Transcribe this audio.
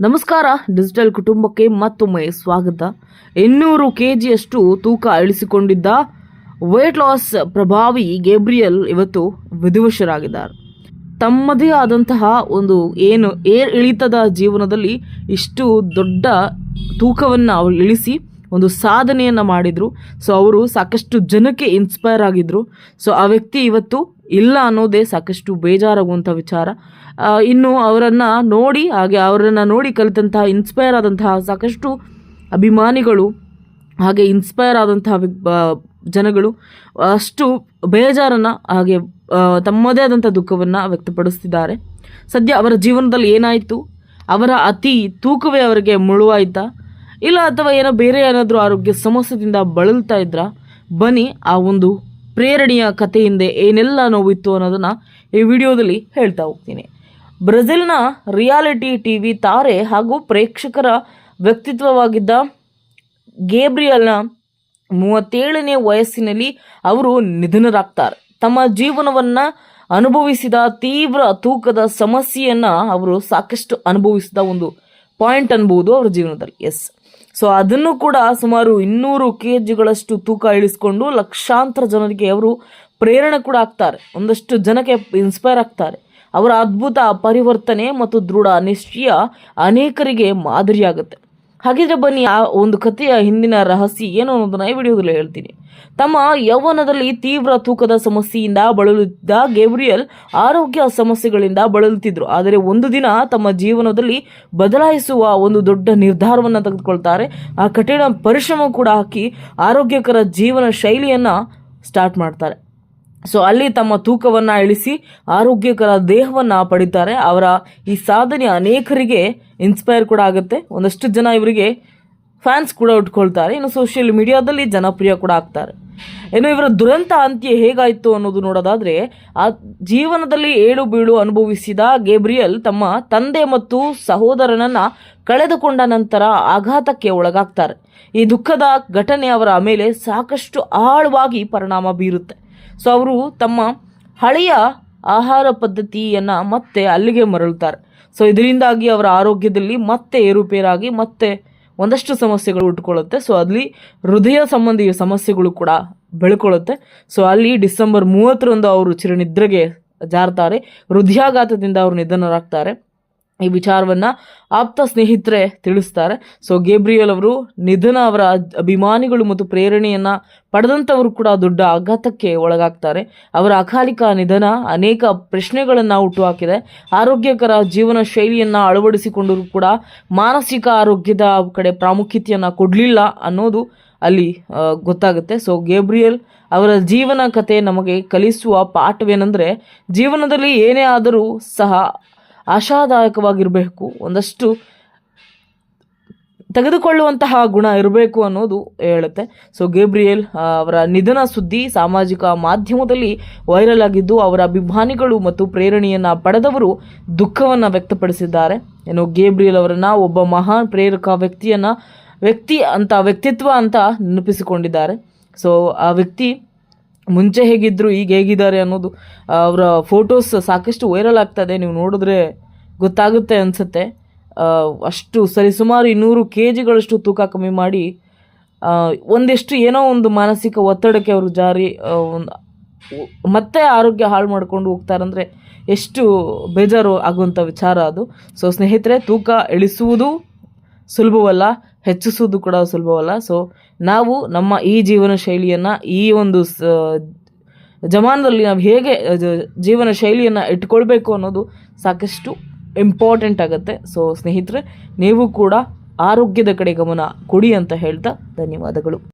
ನಮಸ್ಕಾರ, ಡಿಜಿಟಲ್ ಕುಟುಂಬಕ್ಕೆ ಮತ್ತೊಮ್ಮೆ ಸ್ವಾಗತ. ಇನ್ನೂರು ಕೆ ಜಿಯಷ್ಟು ತೂಕ ಇಳಿಸಿಕೊಂಡಿದ್ದ ವೇಟ್ ಲಾಸ್ ಪ್ರಭಾವಿ ಗೇಬ್ರಿಯಲ್ ಇವತ್ತು ವಿಧಿವಶರಾಗಿದ್ದಾರೆ. ತಮ್ಮದೇ ಆದಂತಹ ಒಂದು ಏನು ಏರ್ ಇಳಿತದ ಜೀವನದಲ್ಲಿ ಇಷ್ಟು ದೊಡ್ಡ ತೂಕವನ್ನು ಅವರು ಇಳಿಸಿ ಒಂದು ಸಾಧನೆಯನ್ನು ಮಾಡಿದರು. ಸೊ ಅವರು ಸಾಕಷ್ಟು ಜನಕ್ಕೆ ಇನ್ಸ್ಪೈರ್ ಆಗಿದ್ದರು ಸೊ ಆ ವ್ಯಕ್ತಿ ಇವತ್ತು ಇಲ್ಲ ಅನ್ನೋದೇ ಸಾಕಷ್ಟು ಬೇಜಾರಾಗುವಂಥ ವಿಚಾರ. ಇನ್ನು ಅವರನ್ನು ನೋಡಿ, ಹಾಗೆ ಅವರನ್ನು ನೋಡಿ ಕಲಿತಂತಹ ಇನ್ಸ್ಪೈರ್ ಆದಂತಹ ಸಾಕಷ್ಟು ಅಭಿಮಾನಿಗಳು, ಹಾಗೆ ಇನ್ಸ್ಪೈರ್ ಆದಂತಹ ಜನಗಳು, ಅಷ್ಟು ಬೇಜಾರನ್ನು, ಹಾಗೆ ತಮ್ಮದೇ ಆದಂಥ ದುಃಖವನ್ನು ವ್ಯಕ್ತಪಡಿಸ್ತಿದ್ದಾರೆ. ಸದ್ಯ ಅವರ ಜೀವನದಲ್ಲಿ ಏನಾಯಿತು? ಅವರ ಅತಿ ತೂಕವೇ ಅವರಿಗೆ ಮುಳುವಾಯ್ತಾ? ಇಲ್ಲ, ಅಥವಾ ಏನೋ ಬೇರೆ ಏನಾದರೂ ಆರೋಗ್ಯ ಸಮಸ್ಯೆದಿಂದ ಬಳಲ್ತಾ ಇದ್ರ? ಬನ್ನಿ, ಆ ಒಂದು ಪ್ರೇರಣೆಯ ಕಥೆಯಿಂದ ಏನೆಲ್ಲ ನೋವಿತ್ತು ಅನ್ನೋದನ್ನು ಈ ವಿಡಿಯೋದಲ್ಲಿ ಹೇಳ್ತಾ ಹೋಗ್ತೀನಿ. ಬ್ರೆಜಿಲ್ನ ರಿಯಾಲಿಟಿ ಟಿ ವಿ ತಾರೆ ಹಾಗೂ ಪ್ರೇಕ್ಷಕರ ವ್ಯಕ್ತಿತ್ವವಾಗಿದ್ದ ಗೇಬ್ರಿಯಲ್ನ ಮೂವತ್ತೇಳನೇ ವಯಸ್ಸಿನಲ್ಲಿ ಅವರು ನಿಧನರಾಗ್ತಾರೆ. ತಮ್ಮ ಜೀವನವನ್ನು ಅನುಭವಿಸಿದ ತೀವ್ರ ತೂಕದ ಸಮಸ್ಯೆಯನ್ನು ಅವರು ಸಾಕಷ್ಟು ಅನುಭವಿಸಿದ ಒಂದು ಪಾಯಿಂಟ್ ಅನ್ಬೋದು ಅವರ ಜೀವನದಲ್ಲಿ. ಎಸ್. ಸೊ ಅದನ್ನು ಕೂಡ ಸುಮಾರು ಇನ್ನೂರು ಕೆ ಜಿಗಳಷ್ಟು ತೂಕ ಇಳಿಸ್ಕೊಂಡು ಲಕ್ಷಾಂತರ ಜನರಿಗೆ ಅವರು ಪ್ರೇರಣೆ ಕೂಡ ಆಗ್ತಾರೆ. ಒಂದಷ್ಟು ಜನಕ್ಕೆ ಇನ್ಸ್ಪೈರ್ ಆಗ್ತಾರೆ. ಅವರ ಅದ್ಭುತ ಪರಿವರ್ತನೆ ಮತ್ತು ದೃಢ ನಿಶ್ಚಯ ಅನೇಕರಿಗೆ ಮಾದರಿಯಾಗುತ್ತೆ. ಹಾಗಿದ್ರೆ ಬನ್ನಿ, ಆ ಒಂದು ಕಥೆಯ ಹಿಂದಿನ ರಹಸ್ಯ ಏನು ಅನ್ನೋದನ್ನ ಈ ವಿಡಿಯೋದಲ್ಲಿ ಹೇಳ್ತೀನಿ. ತಮ್ಮ ಯೌವನದಲ್ಲಿ ತೀವ್ರ ತೂಕದ ಸಮಸ್ಯೆಯಿಂದ ಬಳಲುತ್ತಿದ್ದ ಗೇಬ್ರಿಯಲ್ ಆರೋಗ್ಯ ಸಮಸ್ಯೆಗಳಿಂದ ಬಳಲುತ್ತಿದ್ರು. ಆದರೆ ಒಂದು ದಿನ ತಮ್ಮ ಜೀವನದಲ್ಲಿ ಬದಲಾಯಿಸುವ ಒಂದು ದೊಡ್ಡ ನಿರ್ಧಾರವನ್ನು ತೆಗೆದುಕೊಳ್ತಾರೆ. ಆ ಕಠಿಣ ಪರಿಶ್ರಮ ಕೂಡ ಹಾಕಿ ಆರೋಗ್ಯಕರ ಜೀವನ ಶೈಲಿಯನ್ನು ಸ್ಟಾರ್ಟ್ ಮಾಡ್ತಾರೆ. ಸೊ ಅಲ್ಲಿ ತಮ್ಮ ತೂಕವನ್ನು ಇಳಿಸಿ ಆರೋಗ್ಯಕರ ದೇಹವನ್ನು ಪಡಿತಾರೆ. ಅವರ ಈ ಸಾಧನೆ ಅನೇಕರಿಗೆ ಇನ್ಸ್ಪೈರ್ ಕೂಡ ಆಗುತ್ತೆ. ಒಂದಷ್ಟು ಜನ ಇವರಿಗೆ ಫ್ಯಾನ್ಸ್ ಕೂಡ ಉಟ್ಕೊಳ್ತಾರೆ. ಇನ್ನು ಸೋಷಿಯಲ್ ಮೀಡಿಯಾದಲ್ಲಿ ಜನಪ್ರಿಯ ಕೂಡ ಆಗ್ತಾರೆ. ಇನ್ನು ಇವರ ದುರಂತ ಅಂತ್ಯ ಹೇಗಾಯಿತು ಅನ್ನೋದು ನೋಡೋದಾದ್ರೆ, ಆ ಜೀವನದಲ್ಲಿ ಏಳು ಬೀಳು ಅನುಭವಿಸಿದ ಗೇಬ್ರಿಯಲ್ ತಮ್ಮ ತಂದೆ ಮತ್ತು ಸಹೋದರನನ್ನ ಕಳೆದುಕೊಂಡ ನಂತರ ಆಘಾತಕ್ಕೆ ಒಳಗಾಗ್ತಾರೆ. ಈ ದುಃಖದ ಘಟನೆ ಅವರ ಮೇಲೆ ಸಾಕಷ್ಟು ಆಳವಾಗಿ ಪರಿಣಾಮ ಬೀರುತ್ತೆ. ಸೊ ಅವರು ತಮ್ಮ ಹಳೆಯ ಆಹಾರ ಪದ್ಧತಿಯನ್ನು ಮತ್ತೆ ಅಲ್ಲಿಗೆ ಮರಳುತ್ತಾರೆ ಸೊ ಇದರಿಂದಾಗಿ ಅವರ ಆರೋಗ್ಯದಲ್ಲಿ ಮತ್ತೆ ಏರುಪೇರಾಗಿ ಮತ್ತೆ ಒಂದಷ್ಟು ಸಮಸ್ಯೆಗಳು ಉಟ್ಕೊಳ್ಳುತ್ತೆ. ಸೊ ಅಲ್ಲಿ ಹೃದಯ ಸಂಬಂಧಿ ಸಮಸ್ಯೆಗಳು ಕೂಡ ಬೆಳ್ಕೊಳ್ಳುತ್ತೆ. ಸೊ ಅಲ್ಲಿ ಡಿಸೆಂಬರ್ ಮೂವತ್ತರಂದು ಅವರು ಚಿರನಿದ್ರೆಗೆ ಜಾರ್ತಾರೆ. ಹೃದಯಾಘಾತದಿಂದ ಅವರು ನಿಧನರಾಗ್ತಾರೆ. ಈ ವಿಚಾರವನ್ನು ಆಪ್ತ ಸ್ನೇಹಿತರೆ ತಿಳಿಸ್ತಾರೆ. ಸೊ ಗೇಬ್ರಿಯಲ್ ಅವರು ನಿಧನ ಅವರ ಅಭಿಮಾನಿಗಳು ಮತ್ತು ಪ್ರೇರಣೆಯನ್ನು ಪಡೆದಂಥವರು ಕೂಡ ದೊಡ್ಡ ಆಘಾತಕ್ಕೆ ಒಳಗಾಗ್ತಾರೆ. ಅವರ ಅಕಾಲಿಕ ನಿಧನ ಅನೇಕ ಪ್ರಶ್ನೆಗಳನ್ನು ಹುಟ್ಟುಹಾಕಿದೆ. ಆರೋಗ್ಯಕರ ಜೀವನ ಶೈಲಿಯನ್ನು ಅಳವಡಿಸಿಕೊಂಡರೂ ಕೂಡ ಮಾನಸಿಕ ಆರೋಗ್ಯದ ಕಡೆ ಪ್ರಾಮುಖ್ಯತೆಯನ್ನು ಕೊಡಲಿಲ್ಲ ಅನ್ನೋದು ಅಲ್ಲಿ ಗೊತ್ತಾಗುತ್ತೆ. ಸೊ ಗೇಬ್ರಿಯಲ್ ಅವರ ಜೀವನ ಕಥೆ ನಮಗೆ ಕಲಿಸುವ ಪಾಠವೇನೆಂದರೆ, ಜೀವನದಲ್ಲಿ ಏನೇ ಆದರೂ ಸಹ ಆಶಾದಾಯಕವಾಗಿರಬೇಕು. ಒಂದಷ್ಟು ತೆಗೆದುಕೊಳ್ಳುವಂತಹ ಗುಣ ಇರಬೇಕು ಅನ್ನೋದು ಹೇಳುತ್ತೆ. ಸೊ ಗೇಬ್ರಿಯಲ್ ಅವರ ನಿಧನ ಸುದ್ದಿ ಸಾಮಾಜಿಕ ಮಾಧ್ಯಮದಲ್ಲಿ ವೈರಲ್ ಆಗಿದ್ದು, ಅವರ ಅಭಿಮಾನಿಗಳು ಮತ್ತು ಪ್ರೇರಣೆಯನ್ನು ಪಡೆದವರು ದುಃಖವನ್ನು ವ್ಯಕ್ತಪಡಿಸಿದ್ದಾರೆ. ಏನು ಗೇಬ್ರಿಯಲ್ ಅವರನ್ನು ಒಬ್ಬ ಮಹಾನ್ ಪ್ರೇರಕ ವ್ಯಕ್ತಿಯನ್ನು ವ್ಯಕ್ತಿ ಅಂತ, ವ್ಯಕ್ತಿತ್ವ ಅಂತ ನೆನಪಿಸಿಕೊಂಡಿದ್ದಾರೆ. ಸೊ ಆ ವ್ಯಕ್ತಿ ಮುಂಚೆ ಹೇಗಿದ್ರು, ಈಗ ಹೇಗಿದ್ದಾರೆ ಅನ್ನೋದು ಅವರ ಫೋಟೋಸ್ ಸಾಕಷ್ಟು ವೈರಲ್ ಆಗ್ತದೆ. ನೀವು ನೋಡಿದ್ರೆ ಗೊತ್ತಾಗುತ್ತೆ ಅನಿಸುತ್ತೆ. ಅಷ್ಟು ಸರಿ ಸುಮಾರು ಇನ್ನೂರು ಕೆ ಜಿಗಳಷ್ಟು ತೂಕ ಕಮ್ಮಿ ಮಾಡಿ ಒಂದಿಷ್ಟು ಏನೋ ಒಂದು ಮಾನಸಿಕ ಒತ್ತಡಕ್ಕೆ ಅವರು ಜಾರಿ ಮತ್ತೆ ಆರೋಗ್ಯ ಹಾಳು ಮಾಡ್ಕೊಂಡು ಹೋಗ್ತಾರಂದರೆ ಎಷ್ಟು ಬೇಜಾರು ಆಗುವಂಥ ವಿಚಾರ ಅದು. ಸೊ ಸ್ನೇಹಿತರೆ, ತೂಕ ಇಳಿಸುವುದು ಸುಲಭವಲ್ಲ, ಹೆಚ್ಚಿಸುವುದು ಕೂಡ ಸುಲಭವಲ್ಲ. ಸೊ ನಾವು ನಮ್ಮ ಈ ಜೀವನ ಶೈಲಿಯನ್ನು ಈ ಒಂದು ಸ, ಜಮಾನದಲ್ಲಿ ನಾವು ಹೇಗೆ ಜೀವನ ಶೈಲಿಯನ್ನು ಇಟ್ಕೊಳ್ಬೇಕು ಅನ್ನೋದು ಸಾಕಷ್ಟು ಇಂಪಾರ್ಟೆಂಟ್ ಆಗುತ್ತೆ. ಸೊ ಸ್ನೇಹಿತರೆ, ನೀವು ಕೂಡ ಆರೋಗ್ಯದ ಕಡೆ ಗಮನ ಕೊಡಿ ಅಂತ ಹೇಳ್ತಾ ಧನ್ಯವಾದಗಳು.